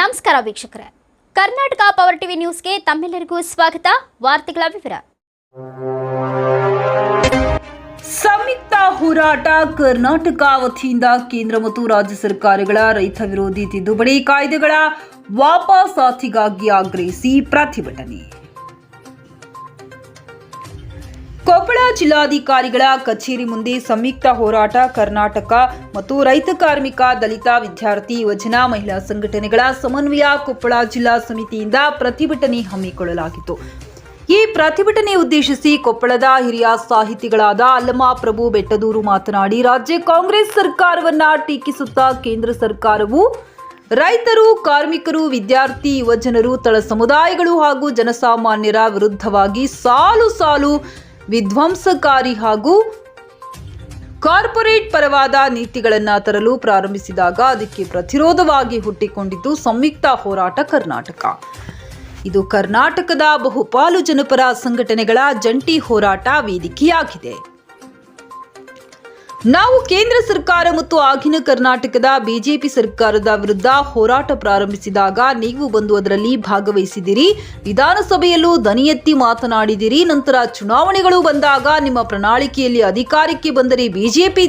ನಮಸ್ಕಾರ ವೀಕ್ಷಕರೇ. Karnataka power TV ನ್ಯೂಸ್ಗೆ ತಮ್ಮೆಲ್ಲರಿಗೂ ಸ್ವಾಗತ. ವಾರ್ತೆಗಳ ವಿವರ. ಸಂಯುಕ್ತ ಹೋರಾಟ ಕರ್ನಾಟಕ ವತಿಯಿಂದ ಕೇಂದ್ರ ಮತ್ತು ರಾಜ್ಯ ಸರ್ಕಾರಗಳ ರೈತ ವಿರೋಧಿ ತಿದ್ದುಪಡಿ ಕಾಯ್ದೆಗಳ ವಾಪಸಾತಿಗಾಗಿ ಆಗ್ರಹಿಸಿ ಪ್ರತಿಭಟನೆ. ಕೊಪ್ಪಳ ಜಿಲ್ಲಾಧಿಕಾರಿಗಳ ಕಚೇರಿ ಮುಂದೆ ಸಂಯುಕ್ತ ಹೋರಾಟ, ಕರ್ನಾಟಕ ಮತ್ತು ರೈತ ಕಾರ್ಮಿಕ ದಲಿತ ವಿದ್ಯಾರ್ಥಿ ಯುವಜನ ಮಹಿಳಾ ಸಂಘಟನೆಗಳ ಸಮನ್ವಯ ಕೊಪ್ಪಳ ಜಿಲ್ಲಾ ಸಮಿತಿಯಿಂದ ಪ್ರತಿಭಟನೆ ಹಮ್ಮಿಕೊಳ್ಳಲಾಗಿತ್ತು. ಈ ಪ್ರತಿಭಟನೆ ಉದ್ದೇಶಿಸಿ ಕೊಪ್ಪಳದ ಹಿರಿಯ ಸಾಹಿತಿಗಳಾದ ಅಲ್ಲಮ ಪ್ರಭು ಬೆಟ್ಟದೂರು ಮಾತನಾಡಿ, ರಾಜ್ಯ ಕಾಂಗ್ರೆಸ್ ಸರ್ಕಾರವನ್ನ ಟೀಕಿಸುತ್ತಾ ಕೇಂದ್ರ ಸರ್ಕಾರವು ರೈತರು, ಕಾರ್ಮಿಕರು, ವಿದ್ಯಾರ್ಥಿ, ಯುವಜನರು, ತಳ ಸಮುದಾಯಗಳು ಹಾಗೂ ಜನಸಾಮಾನ್ಯರ ವಿರುದ್ಧವಾಗಿ ಸಾಲು ಸಾಲು ವಿಧ್ವಂಸಕಾರಿ ಹಾಗೂ ಕಾರ್ಪೊರೇಟ್ ಪರವಾದ ನೀತಿಗಳನ್ನು ತರಲು ಪ್ರಾರಂಭಿಸಿದಾಗ ಅದಕ್ಕೆ ಪ್ರತಿರೋಧವಾಗಿ ಹುಟ್ಟಿಕೊಂಡಿದ್ದು ಸಂಯುಕ್ತ ಹೋರಾಟ ಕರ್ನಾಟಕ. ಇದು ಕರ್ನಾಟಕದ ಬಹುಪಾಲು ಜನಪರ ಸಂಘಟನೆಗಳ ಜಂಟಿ ಹೋರಾಟ ವೇದಿಕೆಯಾಗಿದೆ. ನಾವು ಕೇಂದ್ರ ಸರ್ಕಾರ ಮತ್ತು ಆಗಿನ ಕರ್ನಾಟಕದ ಬಿಜೆಪಿ ಸರ್ಕಾರದ ವಿರುದ್ಧ ಹೋರಾಟ ಪ್ರಾರಂಭಿಸಿದಾಗ ನೀವು ಬಂದು ಅದರಲ್ಲಿ ಭಾಗವಹಿಸಿದಿರಿ. ವಿಧಾನಸಭೆಯಲ್ಲೂ ದನಿ ಎತ್ತಿ ಮಾತನಾಡಿದಿರಿ. ನಂತರ ಚುನಾವಣೆಗಳು ಬಂದಾಗ ನಿಮ್ಮ ಪ್ರಣಾಳಿಕೆಯಲ್ಲಿ ಅಧಿಕಾರಕ್ಕೆ ಬಂದರೆ ಬಿಜೆಪಿ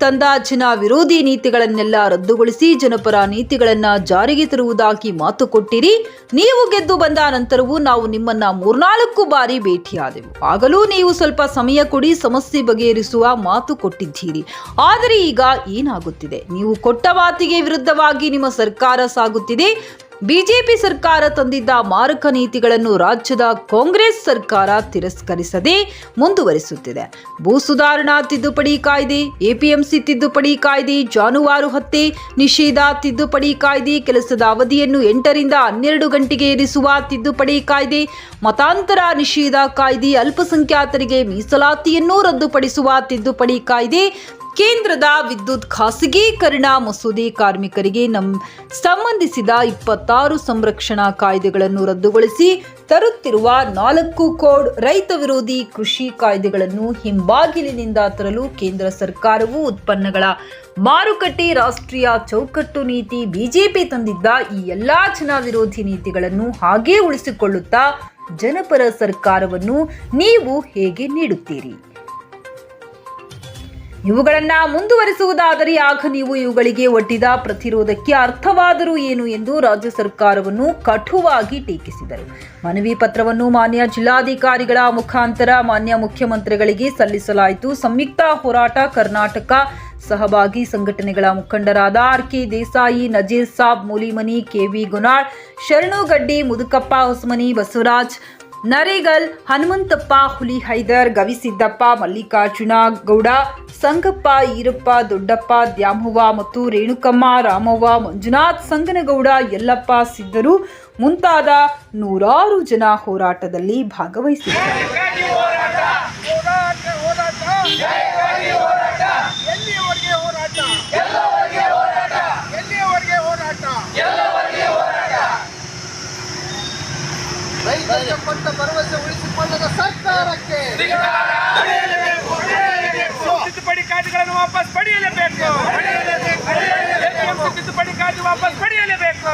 ತಂದ ಜನ ವಿರೋಧಿ ನೀತಿಗಳನ್ನೆಲ್ಲ ರದ್ದುಗೊಳಿಸಿ ಜನಪರ ನೀತಿಗಳನ್ನ ಜಾರಿಗೆ ತರುವುದಾಗಿ ಮಾತು ಕೊಟ್ಟಿರಿ. ನೀವು ಗೆದ್ದು ಬಂದ ನಂತರವೂ ನಾವು ನಿಮ್ಮನ್ನ ಮೂರ್ನಾಲ್ಕು ಬಾರಿ ಭೇಟಿಯಾದೆವು. ಆಗಲೂ ನೀವು ಸ್ವಲ್ಪ ಸಮಯ ಕೊಡಿ ಸಮಸ್ಯೆ ಬಗೆಹರಿಸುವ ಮಾತು ಕೊಟ್ಟಿದ್ದೀರಿ. ಆದರೆ ಈಗ ಏನಾಗುತ್ತಿದೆ? ನೀವು ಕೊಟ್ಟ ಮಾತಿಗೆ ವಿರುದ್ಧವಾಗಿ ನಿಮ್ಮ ಸರ್ಕಾರ ಸಾಗುತ್ತಿದೆ. ಬಿಜೆಪಿ ಸರ್ಕಾರ ತಂದಿದ್ದ ಮಾರಕ ನೀತಿಗಳನ್ನು ರಾಜ್ಯದ ಕಾಂಗ್ರೆಸ್ ಸರ್ಕಾರ ತಿರಸ್ಕರಿಸದೆ ಮುಂದುವರಿಸುತ್ತಿದೆ. ಭೂ ಸುಧಾರಣಾ ತಿದ್ದುಪಡಿ ಕಾಯ್ದೆ, ಎಪಿಎಂಸಿ ತಿದ್ದುಪಡಿ ಕಾಯ್ದೆ, ಜಾನುವಾರು ಹತ್ಯೆ, ನಿಷೇಧ ತಿದ್ದುಪಡಿ ಕಾಯ್ದೆ, ಕೆಲಸದ ಅವಧಿಯನ್ನು ಎಂಟರಿಂದ ಹನ್ನೆರಡು ಗಂಟೆಗೆ ಇರಿಸುವ ತಿದ್ದುಪಡಿ ಕಾಯ್ದೆ, ಮತಾಂತರ ನಿಷೇಧ ಕಾಯ್ದೆ, ಅಲ್ಪಸಂಖ್ಯಾತರಿಗೆ ಮೀಸಲಾತಿಯನ್ನು ರದ್ದುಪಡಿಸುವ ತಿದ್ದುಪಡಿ ಕಾಯ್ದೆ ಕೇಂದ್ರದ ವಿದ್ಯುತ್ ಖಾಸಗೀಕರಣ ಮಸೂದೆ ಕಾರ್ಮಿಕರಿಗೆ ನಮ್ಮ ಸಂಬಂಧಿಸಿದ ಇಪ್ಪತ್ತಾರು ಸಂರಕ್ಷಣಾ ಕಾಯ್ದೆಗಳನ್ನು ರದ್ದುಗೊಳಿಸಿ ತರುತ್ತಿರುವ ನಾಲ್ಕು ಕೋಡ್ ರೈತ ವಿರೋಧಿ ಕೃಷಿ ಕಾಯ್ದೆಗಳನ್ನು ಹಿಂಬಾಗಿಲಿನಿಂದ ತರಲು ಕೇಂದ್ರ ಸರ್ಕಾರವು ಉತ್ಪನ್ನಗಳ ಮಾರುಕಟ್ಟೆ, ರಾಷ್ಟ್ರೀಯ ಚೌಕಟ್ಟು ನೀತಿ ಬಿಜೆಪಿ ತಂದಿದ್ದ ಈ ಎಲ್ಲಾ ಜನ ವಿರೋಧಿ ನೀತಿಗಳನ್ನು ಹಾಗೇ ಉಳಿಸಿಕೊಳ್ಳುತ್ತಾ ಜನಪರ ಸರ್ಕಾರವನ್ನು ನೀವು ಹೇಗೆ ನೀಡುತ್ತೀರಿ? ಇವುಗಳನ್ನ ಮುಂದುವರಿಸುವುದಾದರೆ ಆಗ ನೀವು ಇವುಗಳಿಗೆ ಒಡ್ಡಿದ ಪ್ರತಿರೋಧಕ್ಕೆ ಅರ್ಥವಾದರೂ ಏನು ಎಂದು ರಾಜ್ಯ ಸರ್ಕಾರವನ್ನು ಕಠುವಾಗಿ ಟೀಕಿಸಿದರು. ಮನವಿ ಪತ್ರವನ್ನು ಮಾನ್ಯ ಜಿಲ್ಲಾಧಿಕಾರಿಗಳ ಮುಖಾಂತರ ಮಾನ್ಯ ಮುಖ್ಯಮಂತ್ರಿಗಳಿಗೆ ಸಲ್ಲಿಸಲಾಯಿತು. ಸಂಯುಕ್ತ ಹೋರಾಟ ಕರ್ನಾಟಕ ಸಹಭಾಗಿ ಸಂಘಟನೆಗಳ ಮುಖಂಡರಾದ R K Desai, Nazir Sab, Moolimani, KV Gunal Sharanugaddi Mudukappa Hosamani, Basavaraj Naregal, Hanumanthappa, Huli Haider Gavisiddappa Mallikarjuna Gowda, Sangappa, Eerappa, Doddappa, Dyamavva ಮತ್ತು ರೇಣುಕಮ್ಮ, ರಾಮವ್ವ, ಮಂಜುನಾಥ್, ಸಂಗನಗೌಡ, ಯಲ್ಲಪ್ಪ ಸಿದ್ದರು ಮುಂತಾದ ನೂರಾರು ಜನ ಹೋರಾಟದಲ್ಲಿ ಭಾಗವಹಿಸಿದ್ದಾರೆ ಹೋರಾಟ ಹೋರಾಟ ಎಲ್ಲಿಯವರೆಗೆ ಹೋರಾಟ ಎಲ್ಲಿಯವರೆಗೆ ಹೋರಾಟ ರೈತರಿಗೆ ಕೊಟ್ಟ ಭರವಸೆ ಉಳಿಸಿಕೊಳ್ಳದ ಸರ್ಕಾರಕ್ಕೆ. ತಿದ್ದುಪಡಿ ಕಾಯ್ದೆಗಳನ್ನು ವಾಪಸ್ ಪಡೆಯಲೇಬೇಕು. ತಿದ್ದುಪಡಿ ಕಾಯ್ದೆ ವಾಪಸ್ ಪಡೆಯಲೇಬೇಕು.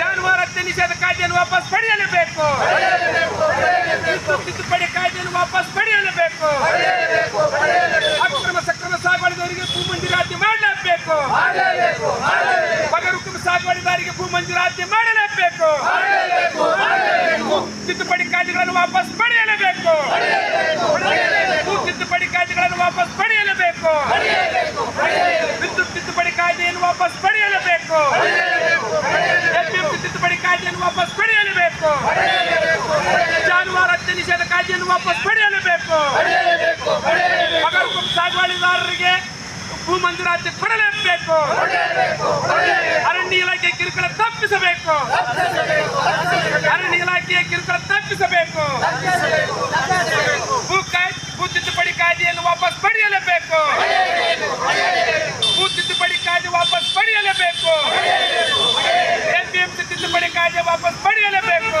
ಜಾನುವಾರು ನಿಷೇಧ ಕಾಯ್ದೆಯನ್ನು ವಾಪಸ್ ಪಡೆಯಲೇಬೇಕು. ತಿದ್ದುಪಡಿ ಕಾಯ್ದೆಯನ್ನು ವಾಪಸ್ ಪಡೆಯಲೇಬೇಕು. ಅಕ್ರಮ ಸಕ್ರಮ ಸಾಗುವಳಿದವರಿಗೆ ಭೂ ಮಂಜೂರಾತಿ ಮಾಡಲೇಬೇಕು ಬಗರುಕುಮ ಸಾಗುವಳಿದಾರಿಗೆ ಭೂ ಮಂಜೂರಾತಿ ಮಾಡಲೇಬೇಕು ತಿದ್ದುಪಡಿ ಕಾಯ್ದೆಗಳನ್ನು ವಾಪಸ್ ಪಡೆಯಲೇಬೇಕು ಭೂ ತಿದ್ದುಪಡಿ ಕಾಯ್ದೆಗಳನ್ನು ವಾಪಸ್ ಪಡೆಯಲೇಬೇಕು. ವಿದ್ಯುತ್ ತಿದ್ದುಪಡಿ ಕಾಯ್ದೆಯನ್ನು ವಾಪಸ್ ಪಡೆಯಲೇಬೇಕು. ತಿದ್ದುಪಡಿ ಕಾಯ್ದೆಯನ್ನು ವಾಪಸ್ ಪಡೆಯಲೇಬೇಕು. ಜಾನುವಾರು ಹತ್ಯೆ ನಿಷೇಧ ಕಾಯ್ದೆಯನ್ನು ವಾಪಸ್ ಪಡೆಯಲೇಬೇಕು. ಮಗರು ಸಾಗುವಳಿದಾರರಿಗೆ ಭೂ ಮಂಜೂರಾತಿ ಕೊಡಲೇಬೇಕು. ಅರಣ್ಯ ಇಲಾಖೆ ಕಿರುಕುಳ ತಪ್ಪಿಸಬೇಕು. ಅರಣ್ಯ ಇಲಾಖೆಯ ಕಿರುಕುಳ ತಪ್ಪಿಸಬೇಕು ಭೂ ಕಾಯ್ ಭೂ ತಿದ್ದುಪಡಿ ಕಾಯ್ದೆಯನ್ನು ವಾಪಸ್ ಪಡೆಯಲೇಬೇಕು. ಭೂ ತಿದ್ದುಪಡಿ ಕಾಯ್ದೆ ವಾಪಸ್ ಪಡೆಯಲೇಬೇಕು. ಎಂಪಿಎಂಸಿ ತಿದ್ದುಪಡಿ ಕಾಯ್ದೆ ವಾಪಸ್ ಪಡೆಯಲೇಬೇಕು.